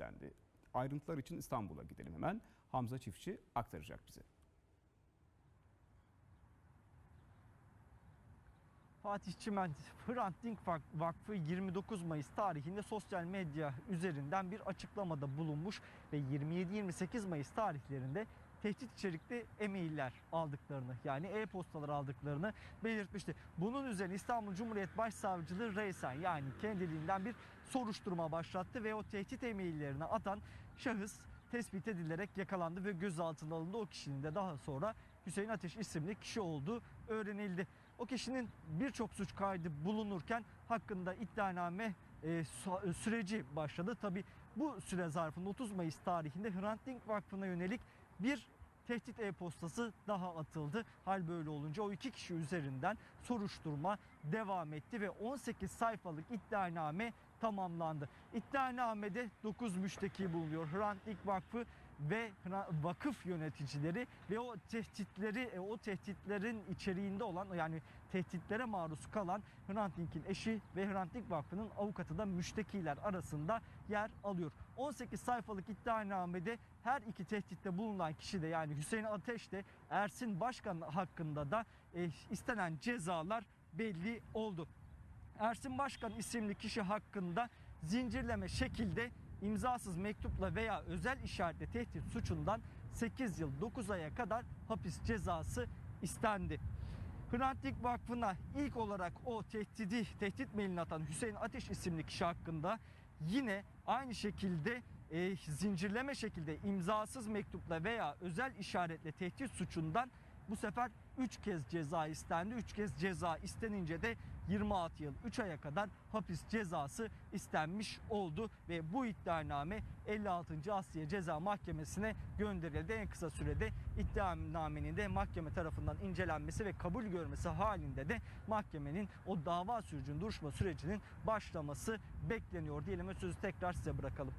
istendi. Ayrıntılar için İstanbul'a gidelim hemen. Hamza Çiftçi aktaracak bize. Fatih Çiment Hrant Dink Vak- Vakfı 29 Mayıs tarihinde sosyal medya üzerinden bir açıklamada bulunmuş ve 27-28 Mayıs tarihlerinde tehdit içerikli e-mailler aldıklarını yani e-postalar aldıklarını belirtmişti. Bunun üzerine İstanbul Cumhuriyet Başsavcılığı reysen yani kendiliğinden bir soruşturma başlattı ve o tehdit e-maillerini atan şahıs tespit edilerek yakalandı ve gözaltına alındı. O kişinin de daha sonra Hüseyin Ateş isimli kişi olduğu öğrenildi. O kişinin birçok suç kaydı bulunurken hakkında iddianame e, su- süreci başladı. Tabi bu süre zarfında 30 Mayıs tarihinde Hrant Dink Vakfı'na yönelik bir tehdit e-postası daha atıldı. Hal böyle olunca o iki kişi üzerinden soruşturma devam etti ve 18 sayfalık iddianame tamamlandı. İddianamede 9 müşteki bulunuyor. Hrant Dink Vakfı ve vakıf yöneticileri ve o tehditleri e, o tehditlerin içeriğinde olan yani tehditlere maruz kalan Hrant Dink'in eşi ve Hrant Dink Vakfı'nın avukatı da müştekiler arasında yer alıyor. 18 sayfalık iddianamede her iki tehditte bulunan kişi de yani Hüseyin Ateş de Ersin Başkan hakkında da e, istenen cezalar belli oldu. Ersin Başkan isimli kişi hakkında zincirleme şekilde imzasız mektupla veya özel işaretle tehdit suçundan 8 yıl 9 aya kadar hapis cezası istendi. Hrant Dink Vakfı'na ilk olarak o tehdidi, tehdit mailini atan Hüseyin Ateş isimli kişi hakkında yine aynı şekilde e, zincirleme şekilde imzasız mektupla veya özel işaretle tehdit suçundan bu sefer 3 kez ceza istendi. 3 kez ceza istenince de 26 yıl 3 aya kadar hapis cezası istenmiş oldu ve bu iddianame 56. Asliye Ceza Mahkemesi'ne gönderildi. En kısa sürede iddianamenin de mahkeme tarafından incelenmesi ve kabul görmesi halinde de mahkemenin o dava sürecinin duruşma sürecinin başlaması bekleniyor diyelim ve sözü tekrar size bırakalım.